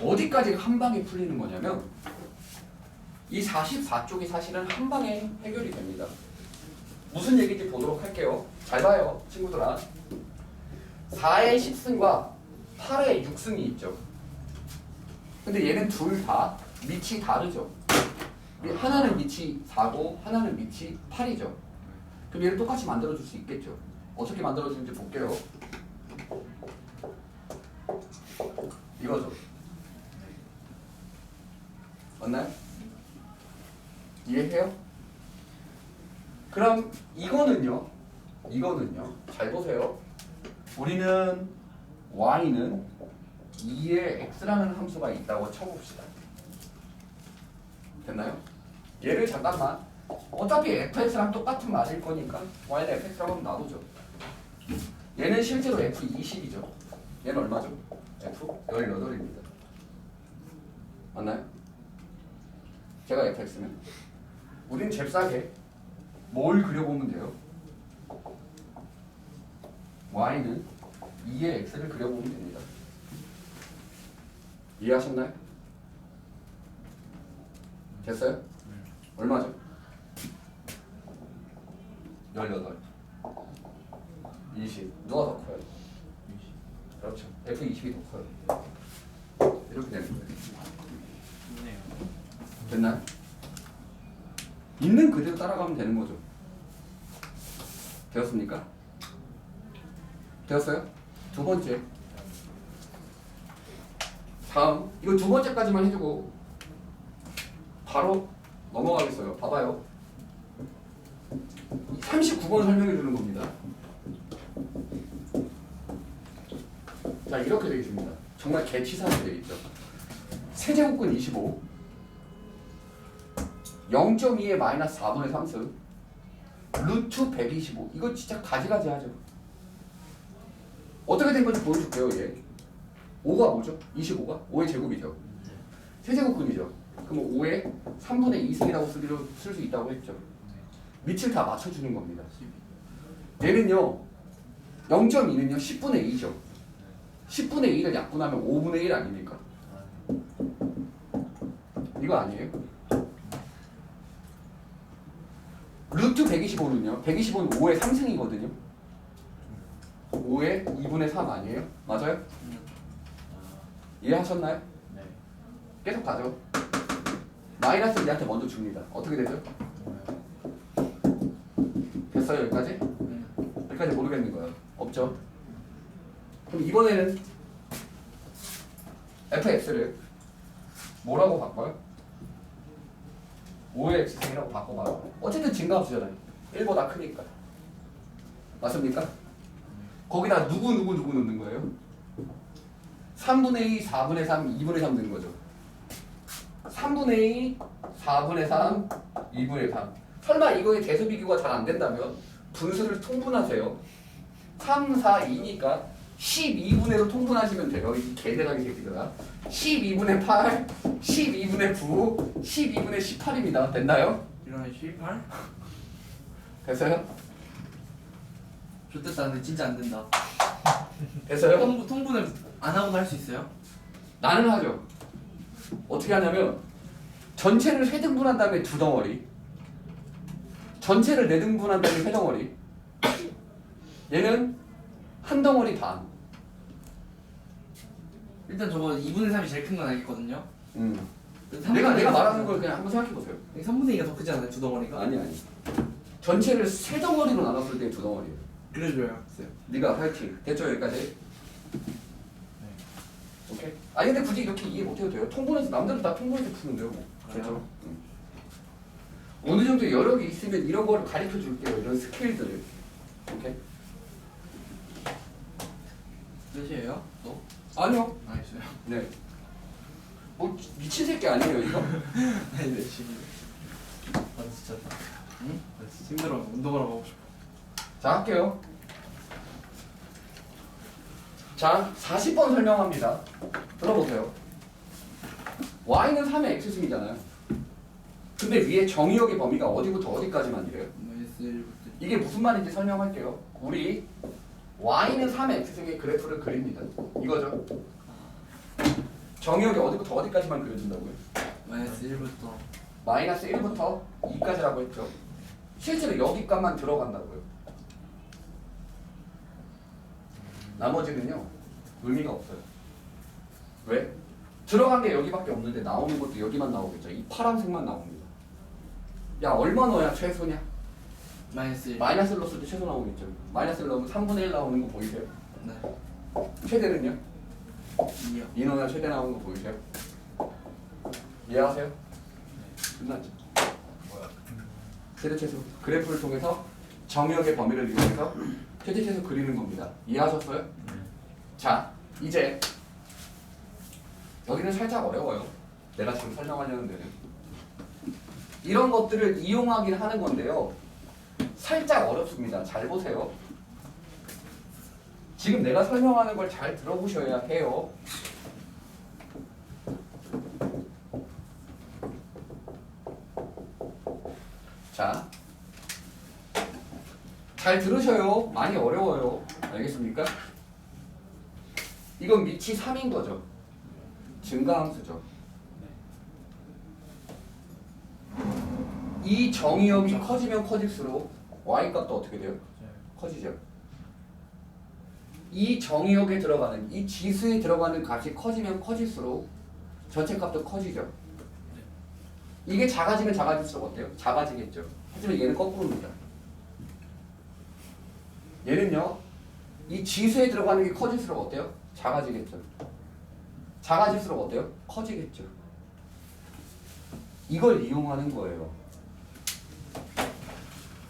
어디까지 한 방에 풀리는 거냐면 이 44쪽이 사실은 한 방에 해결이 됩니다. 무슨 얘기인지 보도록 할게요. 잘 봐요, 친구들아. 4의 10승과 8의 6승이 있죠. 근데 얘는 둘 다 밑이 다르죠. 이 하나는 밑이 4고 하나는 밑이 8이죠. 그럼 얘를 똑같이 만들어줄 수 있겠죠. 어떻게 만들어주는지 볼게요. 이거죠. 맞나요? 이해해요? 그럼 이거는요. 이거는요. 잘 보세요. 우리는 y는 2의 x라는 함수가 있다고 쳐봅시다. 됐나요? 얘를 잠깐만 어차피 fx랑 똑같은 말일 거니까 y는 fx라고 하면 놔두죠. 얘는 실제로 f20이죠. 얘는 얼마죠? f 18입니다. 맞나요? 제가 fx면 우린 잽싸게 뭘 그려보면 돼요? y는 2의 x를 그려보면 됩니다. 이해하셨나요? 됐어요? 얼마죠? 18 20 누가 더 커요? 그렇죠 F20이 더 커요 이렇게 되는 거예요. 됐나요? 있는 그대로 따라가면 되는 거죠. 되었습니까? 되었어요? 두 번째. 다음. 이거 두 번째까지만 해주고 바로 넘어가겠어요. 봐봐요. 39번 설명해 주는 겁니다. 자 이렇게 되어 있습니다. 정말 개치사로 되어 있죠. 세제곱근 25 0.2의 마이너스 4분의 3승 루트 125 이거 진짜 가지가지 하죠. 어떻게 된 건지 보여줄게요 얘. 5가 뭐죠? 25가? 5의 제곱이죠. 세제곱근이죠. 그럼 5의 3분의 2승이라고 쓰기로 쓸 수 있다고 했죠. 밑을 다 맞춰주는 겁니다. 얘는요 0.2는요 10분의 2죠. 10분의 1을 약분하면 5분의 1 아닙니까? 이거 아니에요? 루트 125는요 125는 5의 3승이거든요 5의 2분의 3 아니에요? 맞아요? 이해하셨나요? 네. 계속 가죠 마이너스 얘한테 먼저 줍니다 어떻게 되죠? 됐어요 여기까지? 여기까지 모르겠는 거예요 없죠? 그럼 이번에는 fx를 뭐라고 바꿔요? 5의 x승이라고 바꿔봐요. 어쨌든 증가함수잖아요. 1보다 크니까. 맞습니까? 거기다 누구 누구 누구 넣는 거예요? 3분의 2, 4분의 3, 2분의 3 넣는 거죠. 3분의 2, 4분의 3, 2분의 3 설마 이거의 대수 비교가 잘 안 된다면 분수를 통분하세요. 3, 4, 2니까 12분의로 통분하시면 돼요. 이 개대가리 새끼들아. 12분의 8, 12분의 9, 12분의 18입니다 됐나요? 이러면 18? 됐어요? 좋겠다. 근데 진짜 안 된다. 됐어요? 통, 통분을 안 하고도 할 수 있어요? 나는 하죠. 어떻게 하냐면 전체를 세 등분한 다음에 두 덩어리, 전체를 네 등분한 다음에 세 덩어리. 얘는 한 덩어리 반. 일단 저거 2분의 3이 제일 큰 건 알겠거든요. 음. 내가 3분의 내가 2가 말하는 더걸 그냥 한번 생각해 보세요. 크잖아요. 3분의 2가 더 크지 않아요? 두 덩어리가? 아니 아니. 전체를 세 덩어리로 나눴을 때 두 덩어리. 그래줘요. 글쎄요. 네가 화이팅. 됐죠 여기까지? 오케이. 아니 근데 굳이 이렇게 이해 못해도 돼요. 통분해서 남들은 다 통분해서 푸는데요. 뭐. 그래요? 됐죠? 음. 어느 정도 여력이 있으면 이런 거를 가르쳐 줄게요. 이런 스킬들을. 오케이. 몇이에요? 또? 아니요. 알겠어요. 네. 뭐 미친 새끼 아니에요 이거? 아니, 네, 지금. 아, 진짜. 응? 아, 진짜 힘들어. 운동하러 가고 싶어. 자 할게요. 자 40번 설명합니다. 들어보세요. y는 3의 x승이잖아요. 근데 위에 정의역의 범위가 어디부터 어디까지만 이래요? 마이너스 1부터. 이게 무슨 말인지 설명할게요. 우리 y는 3의 x승의 그래프를 그립니다. 이거죠. 정의역이 어디부터 어디까지만 그려준다고요? 마이너스 1부터 마이너스 1부터 2까지라고 했죠. 실제로 여기 값만 들어간다고요. 나머지는요 의미가 없어요. 왜? 들어간 게 여기밖에 없는데 나오는 것도 여기만 나오겠죠. 이 파란색만 나옵니다. 야 얼마 넣어야 최소냐? 마이너스 1 마이너스를 넣었을 때 최소 나오겠죠. 마이너스를 넣으면 3분의 1 나오는 거 보이세요? 네 최대는요? 2요 2 넣어야 최대 나오는 거 보이세요? 이해하세요? 끝났죠. 최대 최소 그래프를 통해서 정역의 범위를 이용해서 최대 최소 그리는 겁니다. 이해하셨어요? 자 이제 여기는 살짝 어려워요. 내가 지금 설명하려는 데는 이런 것들을 이용하긴 하는 건데요. 살짝 어렵습니다. 잘 보세요. 지금 내가 설명하는 걸 잘 들어보셔야 해요. 자, 잘 들으셔요. 많이 어려워요. 알겠습니까? 이건 밑이 3인 거죠. 증가함수죠. 이 정의역이 커지면 커질수록 y 값도 어떻게 돼요? 커지죠. 이 정의역에 들어가는 이 지수에 들어가는 값이 커지면 커질수록 전체 값도 커지죠. 이게 작아지면 작아질수록 어때요? 작아지겠죠. 하지만 얘는 거꾸로입니다. 얘는요, 이 지수에 들어가는 게 커질수록 어때요? 작아지겠죠. 작아질수록 어때요? 커지겠죠. 이걸 이용하는 거예요.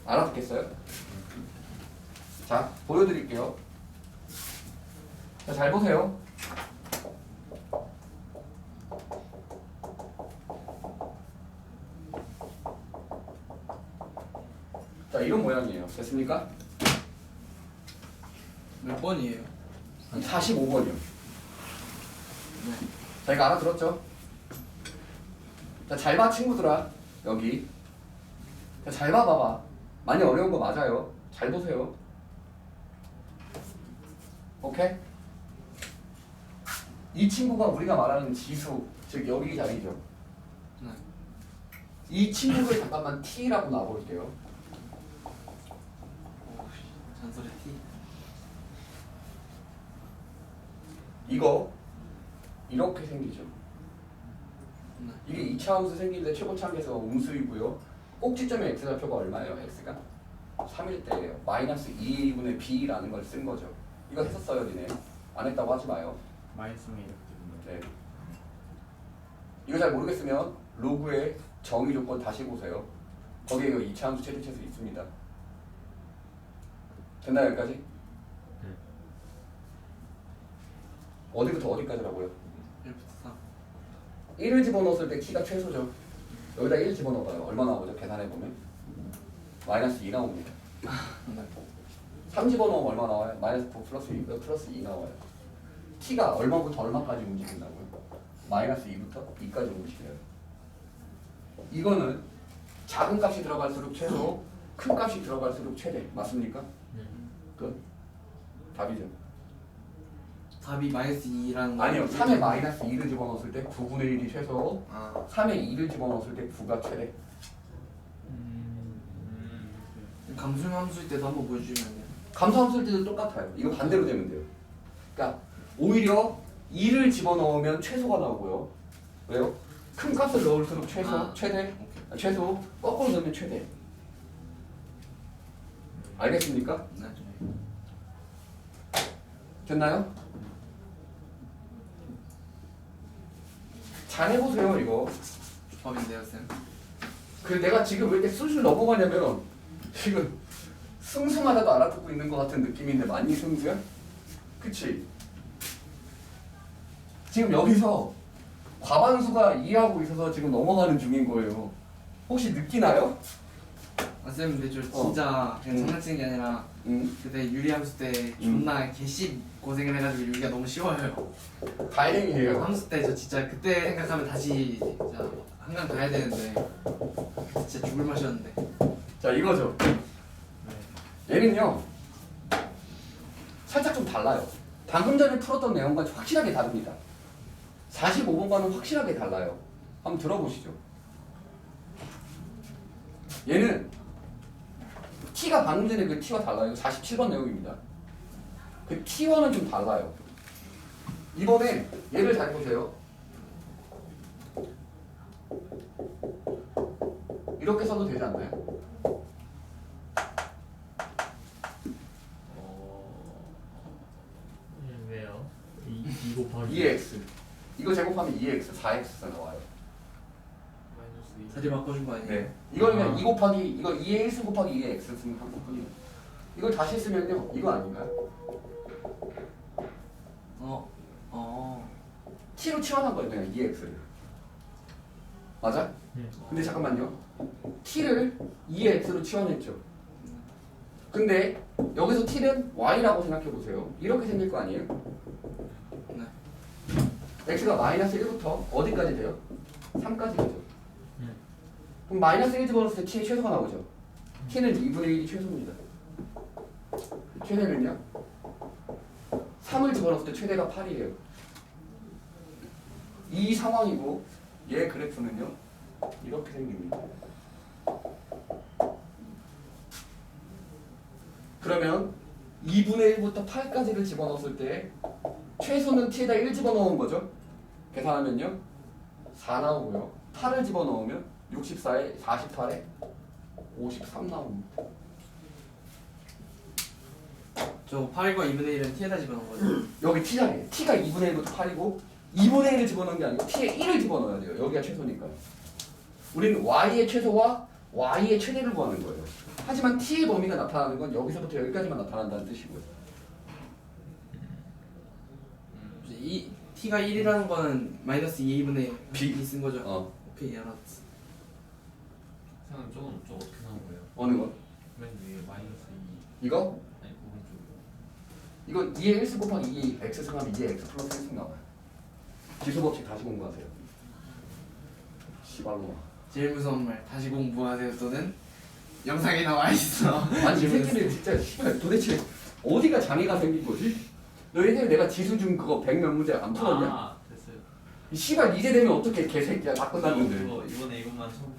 알아듣겠어요? 자, 보여드릴게요. 자, 잘 보세요. 자, 이런 모양이에요. 됐습니까? 몇 번이에요? 45번이요. 네 자, 이거 알아들었죠? 자, 잘 봐, 친구들아. 여기. 자, 잘 봐봐봐. 많이 어려운 거 맞아요. 잘 보세요. 오케이? 이 친구가 우리가 말하는 지수, 즉 여기 자리죠. 네. 이 친구를 잠깐만 T라고 놔볼게요. 오, 잔소리 T 이거 이렇게 생기죠. 네 이게 2차 함수 때 최고차항에서 음수이고요. 꼭지점의 x좌표가 얼마예요? x가 3일 때예요. 마이너스 2분의 b라는 걸 쓴 거죠. 이거 했었어요, 니네. 안 했다고 하지 마요. 마이너스미 이렇게 네. 이거 잘 모르겠으면 로그의 정의 조건 다시 보세요. 거기에 그 2차 함수 최대 최소 있습니다. 됐나요, 여기까지? 네. 어디부터 어디까지라고요? 1부터 3 1을 집어넣었을 때 키가 최소죠. 여기다 1 집어넣어봐요. 얼마 나오죠? 계산해보면. 마이너스 2 나옵니다. 네3 집어넣으면 얼마 나와요? 마이너스 9 플러스 2, 플러스 2 나와요. T가 얼마부터 얼마까지 움직인다고요? 마이너스 2부터 2까지 움직여요. 이거는 작은 값이 들어갈수록 최소, 큰 값이 들어갈수록 최대. 맞습니까? 끝. 답이죠. 답이 마이너스 2라는 거 아니요. 3에 마이너스 2를 집어넣었을 때 9분의 1이 최소, 아 3에 2를 집어넣었을 때 9가 최대. 감수형 함수일 때도 한번 보여주시면 안 돼요? 감소함수일 때도 똑같아요. 이거 반대로 되면 돼요. 그러니까 오히려 2를 집어넣으면 최소가 나오고요. 왜요? 큰 값을 넣을수록 최소, 아. 최대, 아, 최소, 거꾸로 넣으면 최대. 알겠습니까? 네 됐나요? 잘 해보세요 이거. 조합인데요 쌤 그 내가 지금 왜 이렇게 술술 넘어가냐면 지금 승승하다도 알아듣고 있는 것 같은 느낌인데 많이 승수야? 그치? 지금 여기서 과반수가 이해하고 있어서 지금 넘어가는 중인 거예요. 혹시 느끼나요? 아, 쌤 근데 저 어. 진짜 그냥 응. 장난치는 게 아니라 응. 그때 유리 함수 때 존나 개씨 고생을 해가지고 유리가 너무 쉬워요 다행이에요. 함수 때 저 진짜 그때 생각하면 다시 진짜 한강 가야 되는데 진짜 죽을 맛이었는데 자 이거죠. 얘는요 살짝 좀 달라요. 방금 전에 풀었던 내용과 확실하게 다릅니다. 45번과는 확실하게 달라요. 한번 들어보시죠. 얘는 t가 방금 전에 그 t와 달라요. 47번 내용입니다. 그 t와는 좀 달라요. 이번에 얘를 잘 보세요. 이렇게 써도 되지 않나요? 예, 왜요? 이, 이 곱하기 2x 이거 제곱하면 2x 4x가 나와요. 마이너스 2 자리 바꿔준 거 아니에요? 네. 이거는 그냥 아. 2 곱하기 이거 2의 1승 곱하기 2의 x 쓰면 한 거거든요. 이걸 다시 쓰면요. 이거 아닌가요? 어? 어 t로 치환한 거예요. 그냥 2x를. 맞아? 네. 근데 잠깐만요. t를 2의 x로 치환했죠. 근데 여기서 t는 y라고 생각해 보세요. 이렇게 생길 거 아니에요? 네. X가 마이너스 1부터 어디까지 돼요? 3까지 되죠. 네. 그럼 마이너스 1 집어넣었을 때 t의 최소가 나오죠. t는 2분의 1이 최소입니다. 최대는요? 3을 집어넣었을 때 최대가 8이에요. 이 상황이고 얘 그래프는요 이렇게 생깁니다. 그러면 2분의 1부터 8까지를 집어넣었을 때 최소는 t에다 1 집어넣은 거죠. 계산하면요 4 나오고요. 8을 집어넣으면 64에 48에 53 나옵니다. 저 8과 2분의 1은 t에다 집어넣은 거죠? 여기 t자리에 t가 2분의 1부터 8이고 2분의 1을 집어넣은 게 아니고 t에 1을 집어넣어야 돼요. 여기가 최소니까. 우리는 y의 최소와 y의 최대를 구하는 거예요. 하지만 t의 범위가 나타나는 건 여기서부터 여기까지만 나타난다는 뜻이고요. 이 t가 1이라는 거는 마이너스 2분의 B. 2쓴 거죠? 어 오케이 알았어 상은 조금 좀 어떻게 나온 거예요? 어느 거? 맨 위에 마이너스 2 이거? 아니 오른쪽 이거 2의 1승 곱하기 2 x 승하면 2의 x 플러스 1승 나와요. 기수 법칙 다시 공부하세요. 시발로. 제일 무서운 말 다시 공부하세요 또는 영상에 나와 있어 아니 이 새끼들 진짜 씨발 도대체 어디가 장애가 생긴 거지? 너희들 내가 지수 준 그거 100몇 문제 안 풀었냐? 아 됐어요 이 씨발 이제 되면 어떻게 개새끼야 다 끝났는데 이거 이번에 이것만 처음 풀었어요